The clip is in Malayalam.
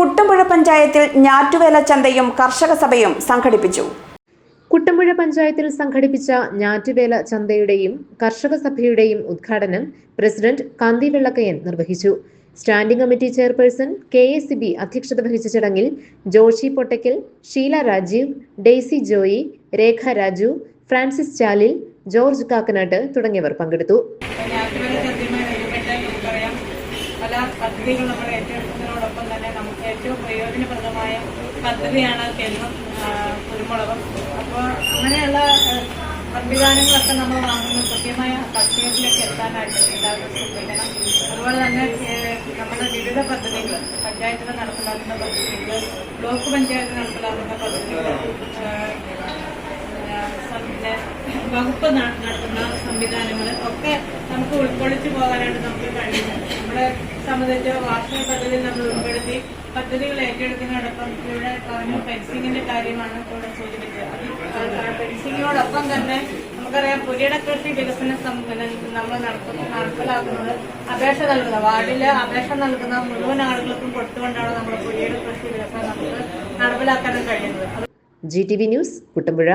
കുട്ടമ്പുഴ പഞ്ചായത്തിൽ ഞാറ്റുവേല ചന്തയും കർഷക സഭയും സംഘടിപ്പിച്ചു. കുട്ടമ്പുഴ പഞ്ചായത്തിൽ സംഘടിപ്പിച്ച ഞാറ്റുവേല ചന്തയുടെയും കർഷക സഭയുടെയും ഉദ്ഘാടനം പ്രസിഡന്റ് കാന്തി വെള്ളക്കയൻ നിർവഹിച്ചു. Standing committee chairperson K S C B അധ്യക്ഷത വഹിച്ച ചടങ്ങിൽ ജോഷി പൊട്ടയ്ക്കൽ ഷീല രാജീവ് ഡെയ്സി ജോയി രേഖ രാജു ഫ്രാൻസിസ് ചാലിൽ ജോർജ് കാക്കനാട്ട് തുടങ്ങിയവർ പങ്കെടുത്തു. പല പദ്ധതികൾ നമ്മൾ ഏറ്റെടുക്കുന്നതിനോടൊപ്പം തന്നെ ഏറ്റവും പ്രയോജനപ്രദമായ പദ്ധതിയാണ് കേരളം കുരുമുളകും. അപ്പോൾ അങ്ങനെയുള്ള സംവിധാനങ്ങളൊക്കെ നമ്മൾ വാങ്ങുന്നത് കൃത്യമായ കർഷകരിലേക്ക് എത്താനായിട്ട് എല്ലാവരും ശ്രദ്ധിക്കണം. അതുപോലെ തന്നെ നമ്മുടെ വിവിധ പദ്ധതികൾ പഞ്ചായത്തിൽ നടപ്പിലാക്കുന്ന പദ്ധതികൾ ബ്ലോക്ക് പഞ്ചായത്ത് നടപ്പിലാക്കുന്ന പദ്ധതികൾ വകുപ്പ് നടത്തുന്ന സംവിധാനങ്ങൾ ഒക്കെ നമുക്ക് ഉൾക്കൊള്ളിച്ചു പോകാനായിട്ട് നമുക്ക് കഴിയുന്നത് നമ്മളെ സംബന്ധിച്ച വാർഷിക പദ്ധതി നമ്മൾ ഉൾപ്പെടുത്തി. പദ്ധതികൾ ഏറ്റെടുക്കുന്നതോടൊപ്പം ഇവിടെ പറഞ്ഞു ഫെൻസിങ്ങിന്റെ കാര്യമാണ് ഇവിടെ സൂചിപ്പിച്ചത്. ഫെൻസിങ്ങിനോടൊപ്പം തന്നെ നമുക്കറിയാം പുലിയുടെ കൃഷി വികസന സംഘടന നമ്മൾ നടത്തുന്ന നടപ്പിലാക്കുന്നത് അപേക്ഷ നൽകുന്ന വാർഡിൽ അപേക്ഷ നൽകുന്ന മുഴുവൻ ആളുകൾക്കും കൊടുത്തുകൊണ്ടാണ് നമ്മൾ കൃഷി വികസനം നമുക്ക് നടപ്പിലാക്കാനും കഴിയുന്നത്. G T V news Kuttampuzha